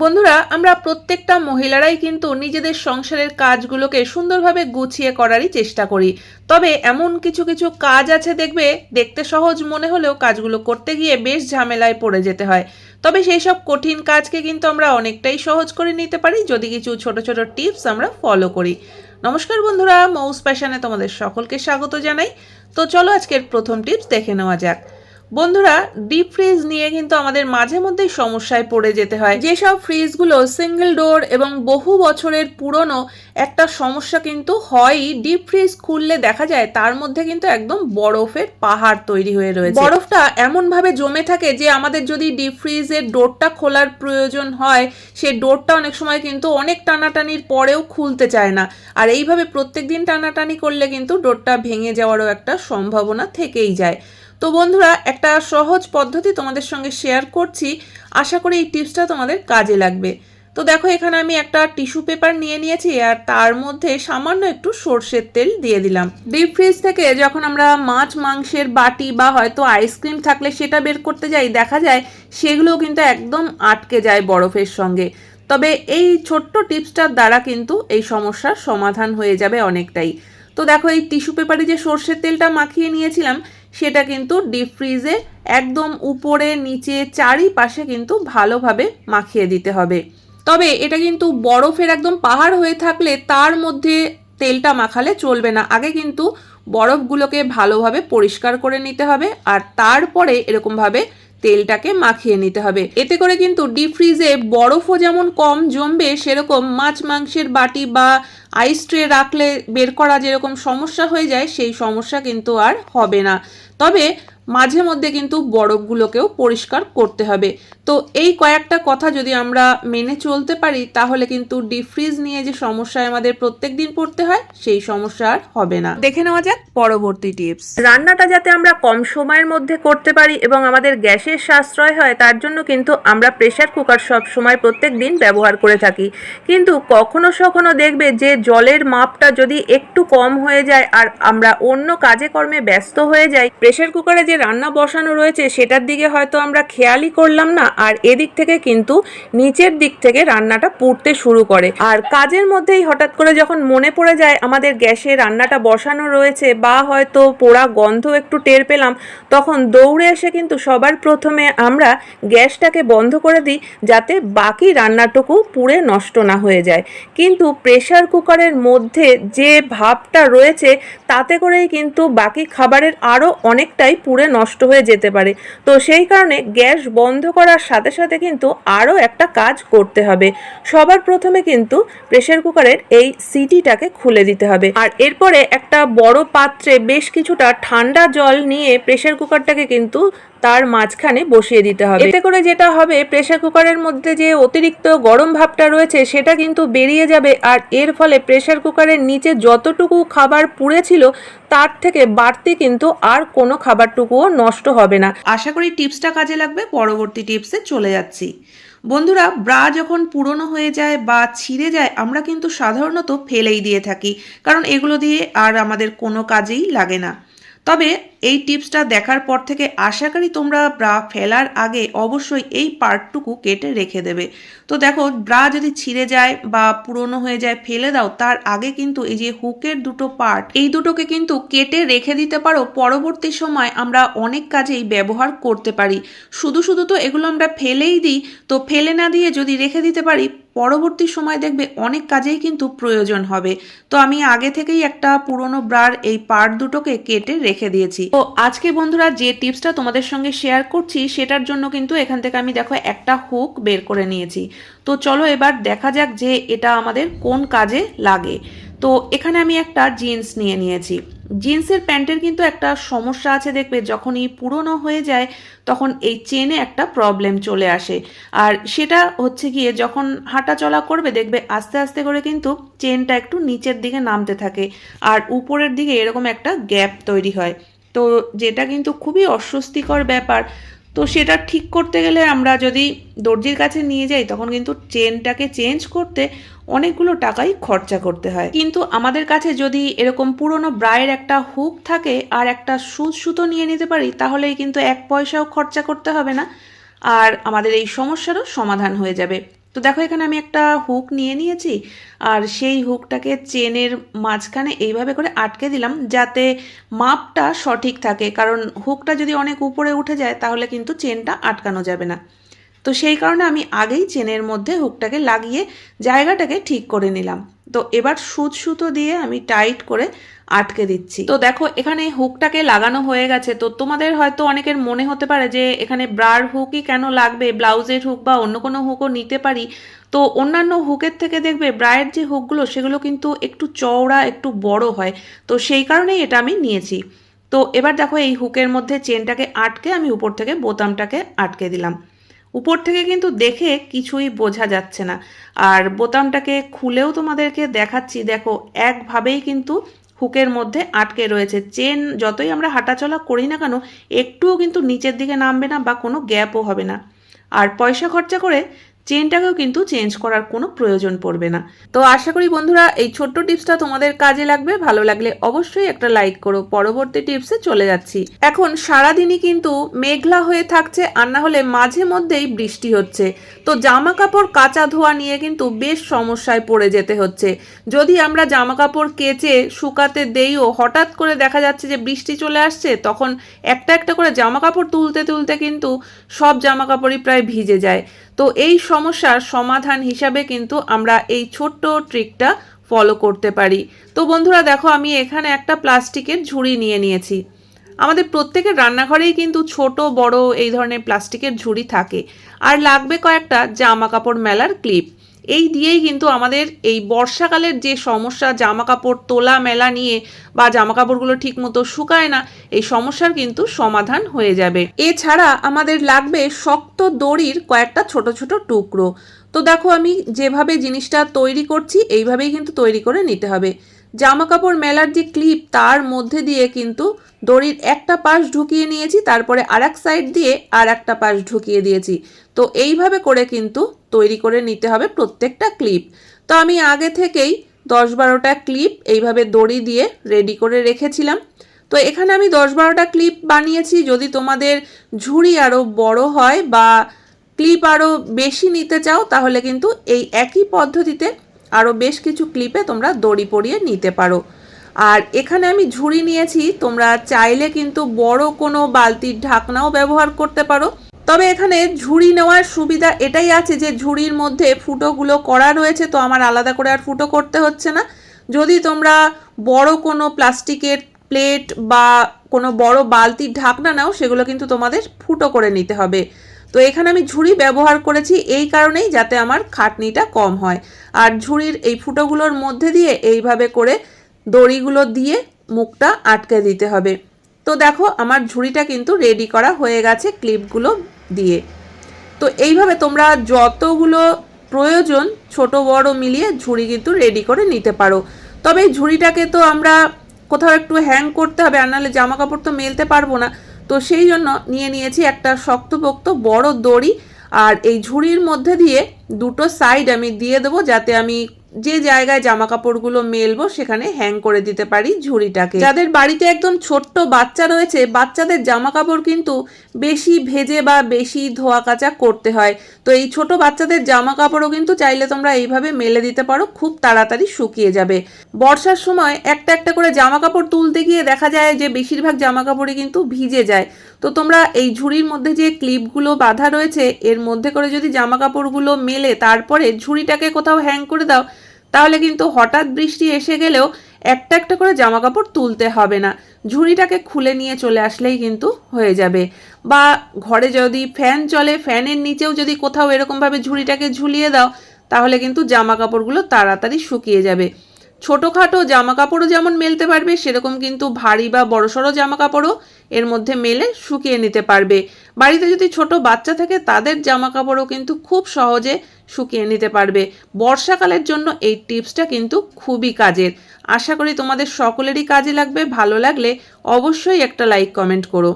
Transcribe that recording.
বন্ধুরা, আমরা প্রত্যেকটা মহিলারাই কিন্তু নিজেদের সংসারের কাজগুলোকে সুন্দরভাবে গুছিয়ে করারই চেষ্টা করি। তবে এমন কিছু কিছু কাজ আছে দেখবে, দেখতে সহজ মনে হলেও কাজগুলো করতে গিয়ে বেশ ঝামেলায় পড়ে যেতে হয়। তবে সেই সব কঠিন কাজকে কিন্তু আমরা অনেকটাই সহজ করে নিতে পারি যদি কিছু ছোট ছোট টিপস আমরা ফলো করি। নমস্কার বন্ধুরা, মৌস প্যাশনে তোমাদের সকলকে স্বাগত জানাই। তো চলো আজকের প্রথম টিপস দেখে নেওয়া যাক। বন্ধুরা ডিপ ফ্রিজ নিয়ে কিন্তু আমাদের মাঝে মধ্যেই সমস্যায় পড়ে যেতে হয়। যেসব ফ্রিজগুলো সিঙ্গেল ডোর এবং বহু বছরের পুরনো একটা সমস্যা কিন্তু হয়ই। ডিপ ফ্রিজ খুললে দেখা যায় তার মধ্যে কিন্তু একদম বরফের পাহাড় তৈরি হয়ে রয়েছে। বরফটা এমনভাবে জমে থাকে যে আমাদের যদি ডিপ ফ্রিজের ডোরটা খোলার প্রয়োজন হয়, সে ডোরটা অনেক সময় কিন্তু অনেক টানাটানির পরেও খুলতে চায় না। আর এইভাবে প্রত্যেকদিন টানাটানি করলে কিন্তু ডোরটা ভেঙে যাওয়ারও একটা সম্ভাবনা থেকেই যায়। তো বন্ধুরা, একটা সহজ পদ্ধতি তোমাদের সঙ্গে শেয়ার করছি। আশা করি এই টিপসটা তোমাদের কাজে লাগবে। তো দেখো, এখানে আমি একটা টিস্যু পেপার নিয়ে নিয়েছি আর তার মধ্যে সামান্য একটু সর্ষের তেল দিয়ে দিলাম। ডিপ ফ্রিজ থেকে যখন আমরা মাছ, মাংসের বাটি বা হয়তো আইসক্রিম থাকলে সেটা বের করতে যাই, দেখা যায় সেগুলোও কিন্তু একদম আটকে যায় বরফের সঙ্গে। তবে এই ছোট্ট টিপসটার দ্বারা কিন্তু এই সমস্যার সমাধান হয়ে যাবে অনেকটাই। তো দেখো, এই টিস্যু পেপারে যে সর্ষের তেলটা মাখিয়ে নিয়েছিলাম সেটা কিন্তু ডিপ ফ্রিজে একদম উপরে, নিচে, চারিপাশে কিন্তু ভালোভাবে মাখিয়ে দিতে হবে। তবে এটা কিন্তু বরফের একদম পাহাড় হয়ে থাকলে তার মধ্যে তেলটা মাখালে চলবে না। আগে কিন্তু বরফগুলোকে ভালোভাবে পরিষ্কার করে নিতে হবে আর তারপরে এরকমভাবে তেলটাকে মাখিয়ে নিতে হবে। এতে করে কিন্তু ডিপ ফ্রিজে বরফও যেমন কম জমবে, সেরকম মাছ মাংসের বাটি বা আইস ট্রে রাখলে বের করা যেরকম সমস্যা হয়ে যায়, সেই সমস্যা কিন্তু আর হবে না। তবে মাঝে মধ্যে কিন্তু বরফগুলোকেও পরিষ্কার করতে হবে। তো এই কয়েকটা কথা যদি আমরা মেনে চলতে পারি, তাহলে কিন্তু ডিপ ফ্রিজ নিয়ে যে সমস্যায় আমাদের প্রত্যেক দিন পড়তে হয়, সেই সমস্যা আর হবে না। দেখে নেওয়া যাক পরবর্তী টিপস। রান্নাটা যাতে আমরা কম সময়ের মধ্যে করতে পারি এবং আমাদের গ্যাসের সাশ্রয় হয়, তার জন্য কিন্তু আমরা প্রেশার কুকার সব সময় প্রত্যেক দিন ব্যবহার করে থাকি। কিন্তু কখনো সখনো দেখবে যে জলের মাপটা যদি একটু কম হয়ে যায় আর আমরা অন্য কাজে কর্মে ব্যস্ত হয়ে যাই প্রেশার কুকারে যে রান্না বসানো রয়েছে, সেটার দিকে হয়তো আমরা খেয়ালই করলাম না। আর এদিক থেকে কিন্তু নিচের দিক থেকে রান্নাটা পুড়তে শুরু করে। আর কাজের মধ্যেই হঠাৎ করে যখন মনে পড়ে যায় আমাদের গ্যাসে রান্নাটা বসানো রয়েছে বা হয়তো পোড়া গন্ধ একটু টের পেলাম, তখন দৌড়ে এসে কিন্তু সবার প্রথমে আমরা গ্যাসটাকে বন্ধ করে দিই, যাতে বাকি রান্নাটুকু পুড়ে নষ্ট না হয়ে যায়। কিন্তু প্রেশার কুকারের মধ্যে যে ভাবটা রয়েছে, তাতে করেই কিন্তু বাকি খাবারের আরও অনেকটাই পুড়ে নষ্ট হয়ে যেতে পারে। তো সেই কারণে গ্যাস বন্ধ করার সাথে সাথে কিন্তু আরও একটা কাজ করতে হবে। সবার প্রথমে কিন্তু প্রেসার কুকারের এই সিটিটাকে খুলে দিতে হবে। আর এরপরে একটা বড় পাত্রে বেশ কিছুটা ঠান্ডা জল নিয়ে প্রেসার কুকারটাকে কিন্তু তার মাঝখানে বসিয়ে দিতে হবে। এতে করে যেটা হবে, প্রেসার কুকারের মধ্যে যে অতিরিক্ত গরম ভাবটা রয়েছে, সেটা কিন্তু বেরিয়ে যাবে। আর এর ফলে প্রেসার কুকারের নিচে যতটুকু খাবার পুড়েছিল, তার থেকে বাড়তি কিন্তু আর কোনো খাবারটুকুও নষ্ট হবে না। আশা করি টিপসটা কাজে লাগবে, পরবর্তী টিপসে চলে যাচ্ছি। বন্ধুরা, ব্রা যখন পুরনো হয়ে যায় বা ছিঁড়ে যায়, আমরা কিন্তু সাধারণত ফেলেই দিয়ে থাকি, কারণ এগুলো দিয়ে আর আমাদের কোনো কাজেই লাগে না। তবে এই টিপসটা দেখার পর থেকে আশা করি তোমরা ব্রা ফেলার আগে অবশ্যই এই পার্টটুকু কেটে রেখে দেবে। তো দেখো, ব্রা যদি ছিঁড়ে যায় বা পুরনো হয়ে যায়, ফেলে দাও, তার আগে কিন্তু এই যে হুকের দুটো পার্ট, এই দুটোকে কিন্তু কেটে রেখে দিতে পারো। পরবর্তী সময় আমরা অনেক কাজেই ব্যবহার করতে পারি। শুধু শুধু তো এগুলো আমরা ফেলেই দিই, তো ফেলে না দিয়ে যদি রেখে দিতে পারি পরবর্তী সময় দেখবে অনেক কাজেই কিন্তু প্রয়োজন হবে। তো আমি আগে থেকেই একটা পুরনো ব্রার এই পার্ট দুটোকে কেটে রেখে দিয়েছি। তো আজকে বন্ধুরা যে টিপসটা তোমাদের সঙ্গে শেয়ার করছি, সেটার জন্য কিন্তু এখান থেকে আমি দেখো একটা হুক বের করে নিয়েছি। তো চলো এবার দেখা যাক যে এটা আমাদের কোন কাজে লাগে। তো এখানে আমি একটা জিন্স নিয়ে নিয়েছি। জিন্সের প্যান্টের কিন্তু একটা সমস্যা আছে দেখবে, যখনই পুরনো হয়ে যায়, তখন এই চেনে একটা প্রবলেম চলে আসে। আর সেটা হচ্ছে গিয়ে যখন হাঁটা চলা করবে, দেখবে আস্তে আস্তে করে কিন্তু চেনটা একটু নিচের দিকে নামতে থাকে আর উপরের দিকে এরকম একটা গ্যাপ তৈরি হয়। তো যেটা কিন্তু খুবই অস্বস্তিকর ব্যাপার। তো সেটা ঠিক করতে গেলে আমরা যদি দর্জির কাছে নিয়ে যাই, তখন কিন্তু চেনটাকে চেঞ্জ করতে অনেকগুলো টাকাই খরচা করতে হয়। কিন্তু আমাদের কাছে যদি এরকম পুরনো ব্রায়ের একটা হুক থাকে আর একটা সুচ সুতো নিয়ে নিতে পারি, তাহলেই কিন্তু এক পয়সাও খরচা করতে হবে না। আর আমাদের এই সমস্যারও সমাধান হয়ে যাবে। তো দেখো, এখানে আমি একটা হুক নিয়ে নিয়েছি, আর সেই হুকটাকে চেনের মাঝখানে এইভাবে করে আটকে দিলাম যাতে মাপটা সঠিক থাকে। কারণ হুকটা যদি অনেক উপরে উঠে যায়, তাহলে কিন্তু চেনটা আটকানো যাবে না। তো সেই কারণে আমি আগেই চেনের মধ্যে হুকটাকে লাগিয়ে জায়গাটাকে ঠিক করে নিলাম। তো এবার সুচ সুতো দিয়ে আমি টাইট করে আটকে দিচ্ছি। তো দেখো, এখানে হুকটাকে লাগানো হয়ে গেছে। তো তোমাদের হয়তো অনেকের মনে হতে পারে যে এখানে ব্রার হুকই কেন লাগবে, ব্লাউজের হুক বা অন্য কোনো হুকও নিতে পারি। তো অন্যান্য হুকের থেকে দেখবে ব্রায়ের যে হুকগুলো, সেগুলো কিন্তু একটু চওড়া, একটু বড় হয়। তো সেই কারণেই এটা আমি নিয়েছি। তো এবার দেখো, এই হুকের মধ্যে চেনটাকে আটকে আমি উপর থেকে বোতামটাকে আটকে দিলাম। উপর থেকে কিন্তু দেখে কিছুই বোঝা যাচ্ছে না। আর বোতামটাকে খুলেও তোমাদেরকে দেখাচ্ছি, দেখো, একভাবেই কিন্তু হুকের মধ্যে আটকে রয়েছে। চেন যতই আমরা হাঁটাচলা করি না কেন, একটুও কিন্তু নিচের দিকে নামবে না বা কোনো গ্যাপও হবে না। আর পয়সা খরচা করে চেনটাকেও কিন্তু চেঞ্জ করার কোনো প্রয়োজন পড়বে না। তো আশা করি বন্ধুরা এই ছোট্ট টিপসটা তোমাদের কাজে লাগবে। ভালো লাগলে অবশ্যই একটা লাইক করো। পরবর্তী টিপসে চলে যাচ্ছি। এখন সারাদিনই কিন্তু মেঘলা হয়ে থাকছে আর না হলে মাঝে মধ্যেই বৃষ্টি হচ্ছে। তো জামা কাপড় কাঁচা ধোয়া নিয়ে কিন্তু বেশ সমস্যায় পড়ে যেতে হচ্ছে। যদি আমরা জামা কাপড় কেচে শুকাতে দেইও হঠাৎ করে দেখা যাচ্ছে যে বৃষ্টি চলে আসছে, তখন একটা একটা করে জামা কাপড় তুলতে তুলতে কিন্তু সব জামা কাপড়ই প্রায় ভিজে যায়। তো এই সমস্যার সমাধান হিসাবে কিন্তু আমরা এই ছোট্ট ট্রিকটা ফলো করতে পারি। তো বন্ধুরা দেখো, আমি এখানে একটা প্লাস্টিকের ঝুড়ি নিয়ে নিয়েছি। আমাদের প্রত্যেকের রান্নাঘরেই কিন্তু ছোট, বড় এই ধরনের প্লাস্টিকের ঝুড়ি থাকে। আর লাগবে কয়েকটা জামা কাপড় মেলার ক্লিপ এই দিয়েই কিন্তু আমাদের এই বর্ষাকালের যে সমস্যা জামা কাপড় তোলা মেলা নিয়ে বা জামা কাপড়গুলো ঠিক মতো শুকায় না, এই সমস্যার কিন্তু সমাধান হয়ে যাবে। এছাড়া আমাদের লাগবে শক্ত দড়ির কয়েকটা ছোট ছোট টুকরো। তো দেখো আমি যেভাবে জিনিসটা তৈরি করছি, এইভাবেই কিন্তু তৈরি করে নিতে হবে। জামা কাপড় মেলার যে ক্লিপ, তার মধ্যে দিয়ে কিন্তু দড়ির একটা পাশ ঢুকিয়ে নিয়েছি, তারপরে আর এক সাইড দিয়ে আর একটা পাশ ঢুকিয়ে দিয়েছি। তো এইভাবে করে কিন্তু তৈরি করে নিতে হবে প্রত্যেকটা ক্লিপ। তো আমি আগে থেকেই দশ বারোটা ক্লিপ এইভাবে দড়ি দিয়ে রেডি করে রেখেছিলাম। তো এখানে আমি দশ বারোটা ক্লিপ বানিয়েছি, যদি তোমাদের ঝুড়ি আরও বড় হয় বা ক্লিপ আরও বেশি নিতে চাও, তাহলে কিন্তু এই একই পদ্ধতিতে আরও বেশ কিছু ক্লিপে তোমরা দড়ি পরিয়ে নিতে পারো। আর এখানে আমি ঝুড়ি নিয়েছি, তোমরা চাইলে কিন্তু বড় কোনো বালতির ঢাকনাও ব্যবহার করতে পারো। তবে এখানে ঝুড়ি নেওয়ার সুবিধা এটাই আছে যে ঝুড়ির মধ্যে ফুটোগুলো করা রয়েছে, তো আমার আলাদা করে আর ফুটো করতে হচ্ছে না। যদি তোমরা বড় কোনো প্লাস্টিকের প্লেট বা কোনো বড় বালতির ঢাকনা নাও, সেগুলো কিন্তু তোমাদের ফুটো করে নিতে হবে। তো এখানে আমি ঝুড়ি ব্যবহার করেছি এই কারণেই যাতে আমার খাটনিটা কম হয়। আর ঝুড়ির এই ফুটোগুলোর মধ্যে দিয়ে এইভাবে করে দড়িগুলো দিয়ে মুখটা আটকে দিতে হবে। তো দেখো, আমার ঝুড়িটা কিন্তু রেডি করা হয়ে গেছে ক্লিপগুলো দিয়ে। তো এইভাবে তোমরা যতগুলো প্রয়োজন ছোট বড় মিলিয়ে ঝুড়ি কিন্তু রেডি করে নিতে পারো। তবে এই ঝুড়িটাকে তো আমরা কোথাও একটু হ্যাং করতে হবে, আর নাহলে জামা কাপড় তো মেলতে পারব না। তো সেই জন্য নিয়ে নিয়েছি একটা শক্তপোক্ত বড় দড়ি আর এই ঝুড়ির মধ্যে দিয়ে দুটো সাইড আমি দিয়ে দেবো যাতে আমি যে জায়গায় জামা কাপড়গুলো মেলবো, সেখানে হ্যাং করে দিতে পারি ঝুড়িটাকে। যাদের বাড়িতে একদম ছোট্ট বাচ্চা রয়েছে, বাচ্চাদের জামা কাপড় কিন্তু বেশি ভেজে বা বেশি ধোয়া কাচা করতে হয়। তো এই ছোট বাচ্চাদের জামা কাপড়ও কিন্তু চাইলে তোমরা এইভাবে মেলে দিতে পারো, খুব তাড়াতাড়ি শুকিয়ে যাবে। বর্ষার সময় একটা একটা করে জামা কাপড় তুলতে গিয়ে দেখা যায় যে বেশিরভাগ জামা কাপড়ই কিন্তু ভিজে যায়। তো তোমরা এই ঝুড়ির মধ্যে যে ক্লিপগুলো বাঁধা রয়েছে, এর মধ্যে করে যদি জামা কাপড়গুলো মেলে, তারপরে ঝুড়িটাকে কোথাও হ্যাং করে দাও তাহলে কিন্তু হঠাৎ বৃষ্টি এসে গেলেও একটা একটা করে জামা কাপড় তুলতে হবে না। ঝুড়িটাকে খুলে নিয়ে চলে আসলেই কিন্তু হয়ে যাবে। বা ঘরে যদি ফ্যান চলে, ফ্যানের নিচেও যদি কোথাও এরকমভাবে ঝুড়িটাকে ঝুলিয়ে দাও, তাহলে কিন্তু জামা কাপড়গুলো তাড়াতাড়ি শুকিয়ে যাবে। ছোটোখাটো জামা কাপড়ও যেমন মেলতে পারবে, সেরকম কিন্তু ভারী বা বড়সড় জামা কাপড়ও এর মধ্যে মেলে শুকিয়ে নিতে পারবে। বাড়িতে যদি ছোট বাচ্চা থাকে, তাদের জামা কাপড়ও কিন্তু খুব সহজে শুকিয়ে নিতে পারবে। বর্ষাকালের জন্য এই টিপসটা কিন্তু খুবই কাজের। আশা করি তোমাদের সকলেরই কাজে লাগবে, ভালো লাগলে অবশ্যই একটা লাইক কমেন্ট করো।